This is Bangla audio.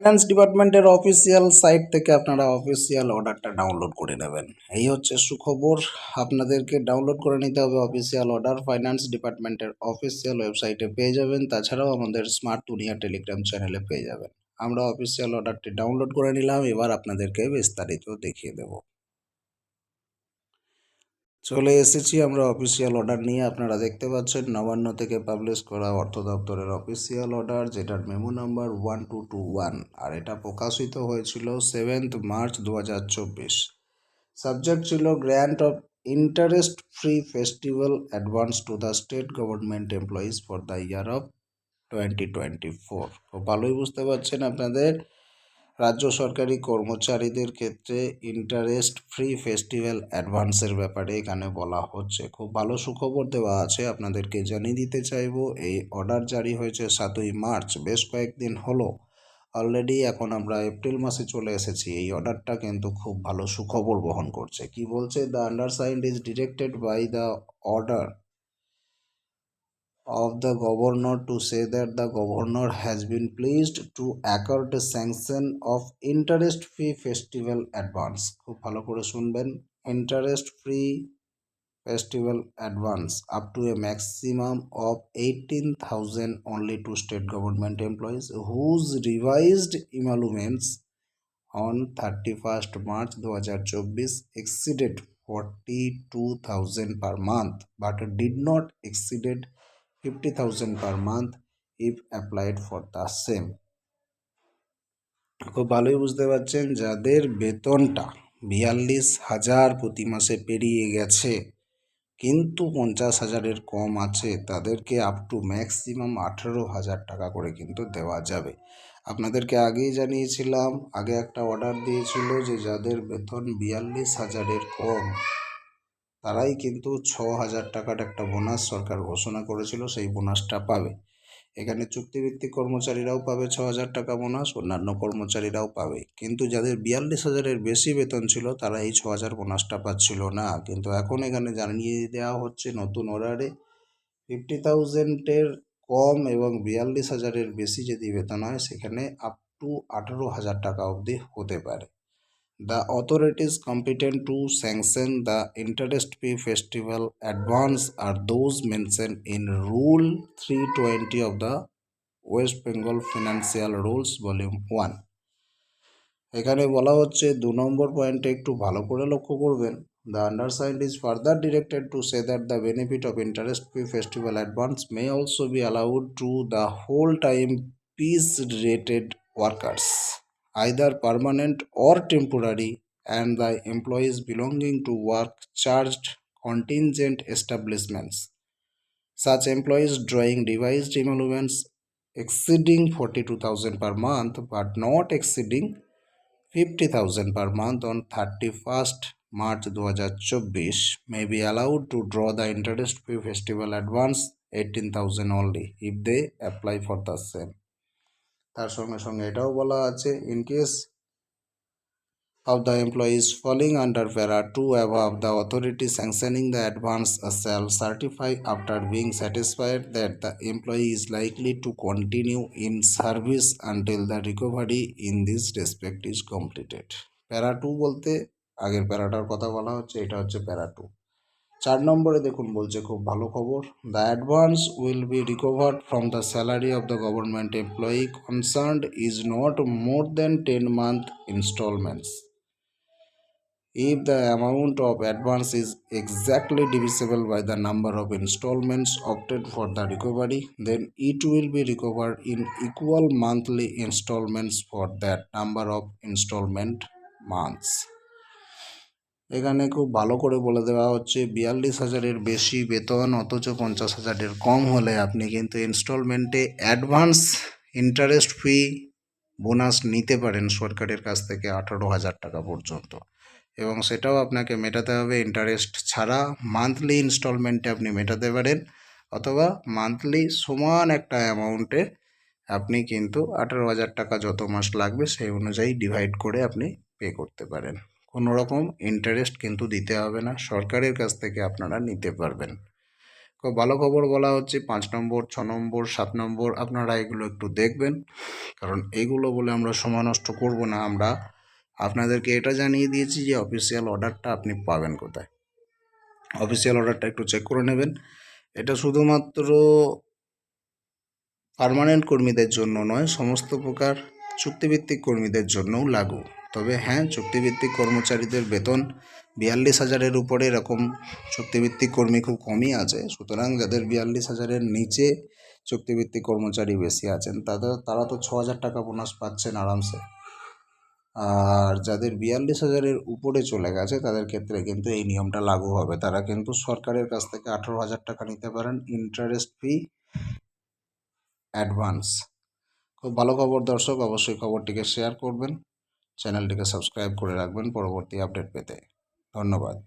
ফিনান্স ডিপার্টমেন্টের অফিসিয়াল সাইট থেকে আপনারা অফিসিয়াল অর্ডারটা ডাউনলোড করে নেবেন। এই হচ্ছে সুখবর। আপনাদেরকে ডাউনলোড করে নিতে হবে অফিসিয়াল অর্ডার ফাইন্যান্স ডিপার্টমেন্টের অফিসিয়াল ওয়েবসাইটে পেয়ে যাবেন। তাছাড়াও আমাদের স্মার্ট দুনিয়া টেলিগ্রাম চ্যানেলে পেয়ে যাবেন। আমরা অফিসিয়াল অর্ডারটি ডাউনলোড করে নিলাম। এবার আপনাদেরকে বিস্তারিত দেখিয়ে দেব। চলে এসেছি আমরা অফিসিয়াল অর্ডার নিয়ে। আপনারা দেখতে পাচ্ছেন নবান্ন থেকে পাবলিশ করা অর্থ দপ্তরের অফিসিয়াল অর্ডার যেটার memo number one two two one আর এটা প্রকাশিত হয়েছিল সেভেন্থ মার্চ দু হাজার চব্বিশ। সাবজেক্ট ছিল grant of interest free festival advance to the state government employees for the year of twenty twenty four ভালোই বুঝতে পারছেন আপনাদের। রাজ্য সরকারি কর্মচারীদের ক্ষেত্রে ইন্টারেস্ট ফ্রি ফেস্টিভ্যাল অ্যাডভান্সের ব্যাপারে এখানে বলা হচ্ছে। খুব ভালো সুখবর দেওয়া আছে, আপনাদেরকে জানিয়ে দিতে চাইব। এই অর্ডার জারি হয়েছে সাতই মার্চ, বেশ কয়েকদিন হলো। অলরেডি এখন আমরা এপ্রিল মাসে চলে এসেছি, এই অর্ডারটা কিন্তু খুব ভালো সুখবর বহন করছে। কি বলছে? The undersigned is directed by the order of the governor to say that the governor has been pleased to accord the sanction of interest free festival advance খুব ভালো করে শুনবেন interest free festival advance up to a maximum of 18000 only to state government employees whose revised emoluments on 31st March 2024 exceeded 42000 per month but did not exceeded 50000 per month if applied for the same. খুব ভালোই বুঝতে পারছেন, যাদের বেতনটা বিয়াল্লিশ হাজার প্রতি মাসে পেরিয়ে গেছে, কিন্তু পঞ্চাশ হাজারের কম আছে, তাদেরকে আপ টু ম্যাক্সিমাম আঠেরো হাজার টাকা করে কিন্তু দেওয়া যাবে। আপনাদেরকে আগেই জানিয়েছিলাম, আগে একটা অর্ডার দিয়েছিল যে যাদের বেতন বিয়াল্লিশ হাজারের কম তারাই কিন্তু ছ হাজার টাকার একটা বোনাস সরকার ঘোষণা করেছিল, সেই বোনাসটা পাবে। এখানে চুক্তিভিত্তিক কর্মচারীরাও পাবে ছ হাজার টাকা বোনাস, অন্যান্য কর্মচারীরাও পাবে। কিন্তু যাদের বিয়াল্লিশ হাজারের বেশি বেতন ছিল, তারা এই ছ হাজার বোনাসটা পাচ্ছিল না। কিন্তু এখন এখানে জানিয়ে দেওয়া হচ্ছে, নতুন অর্ডারে ফিফটি থাউজেন্ডের কম এবং বিয়াল্লিশ হাজারের বেশি যদি বেতন হয়, সেখানে আপ টু আঠেরো হাজার টাকা অবধি হতে পারে। The authorities competent to sanction the interest fee festival advance are those mentioned in Rule 320 of the West Bengal Financial Rules Volume 1 এখানে বলা হচ্ছে দু নম্বর পয়েন্টে একটু ভালো করে লক্ষ্য করবেন the undersigned is further directed to say that the benefit of interest free festival advance may also be allowed to the whole time piece rated workers either permanent or temporary and the employees belonging to work charged contingent establishments. Such employees drawing devised emoluments exceeding 42,000 per month but not exceeding 50,000 per month on 31st March 2024 may be allowed to draw the interest fee festival advance 18,000 only if they apply for the same. তার সঙ্গে সঙ্গে এটাও বলা আছে in case of the employees falling under para 2 above the authority sanctioning the advance shall certify after being satisfied that the employee is likely to continue in service until the recovery in this respect is completed para two বলতে আগের প্যারাটার কথা বলা হচ্ছে এটা হচ্ছে প্যারা টু চার নম্বরে দেখুন বলছে খুব ভালো খবর। The advance will be recovered from the salary of the government employee concern is not more than ten month instalments if the amount of advance is exactly divisible by the number of instalments opted for the recovery then it will be recovered in equal monthly instalments for that number of instalment months এখানে খুব ভালো করে বলে দেওয়া হচ্ছে, বিয়াল্লিশ হাজারের বেশি বেতন, অথচ পঞ্চাশ হাজারের কম হলে আপনি কিন্তু ইনস্টলমেন্টে অ্যাডভান্স ইন্টারেস্ট ফি বোনাস নিতে পারেন সরকারের কাছ থেকে আঠারো হাজার টাকা পর্যন্ত। এবং সেটাও আপনাকে মেটাতে হবে ইন্টারেস্ট ছাড়া মান্থলি ইনস্টলমেন্টে আপনি মেটাতে পারেন, অথবা মান্থলি সমান একটা অ্যামাউন্টে আপনি কিন্তু আঠারো হাজার টাকা যত মাস লাগবে সেই অনুযায়ী ডিভাইড করে আপনি পে করতে পারেন। কোনো রকম ইন্টারেস্ট কিন্তু দিতে হবে না, সরকারের কাছ থেকে আপনারা নিতে পারবেন। ভালো খবর বলা হচ্ছে পাঁচ নম্বর, ছ নম্বর, সাত নম্বর, আপনারা এগুলো একটু দেখবেন। কারণ এগুলো বলে আমরা সময় নষ্ট করব না, আমরা আপনাদেরকে এটা জানিয়ে দিয়েছি যে অফিসিয়াল অর্ডারটা আপনি পাবেন কোথায়। অফিসিয়াল অর্ডারটা একটু চেক করে নেবেন। এটা শুধুমাত্র পার্মানেন্ট কর্মীদের জন্য নয়, সমস্ত প্রকার চুক্তিভিত্তিক কর্মীদের জন্যও লাগু। তবে হ্যাঁ চুক্তিভিত্তিক কর্মচারীদের বেতন বিয়াল্লিশ হাজারের উপরে এরকম চুক্তিভিত্তিক কর্মী খুব কমই আছে। সুতরাং যাদের বিয়াল্লিশ হাজারের নিচে চুক্তিভিত্তিক কর্মচারী বেশি আছেন, তাদের, তারা তো ছ হাজার টাকা বোনাস পাচ্ছেন আরামসে। আর যাদের বিয়াল্লিশ হাজারের উপরে চলে গেছে, তাদের ক্ষেত্রে কিন্তু এই নিয়মটা লাগু হবে। তারা কিন্তু সরকারের কাছ থেকে আঠেরো হাজার টাকা নিতে পারেন ইন্টারেস্ট ফি অ্যাডভান্স খুব ভালো খবর দর্শক, অবশ্যই খবরটিকে শেয়ার করবেন। চ্যানেলটিকে সাবস্ক্রাইব করে রাখবেন পরবর্তী আপডেট পেতে ধন্যবাদ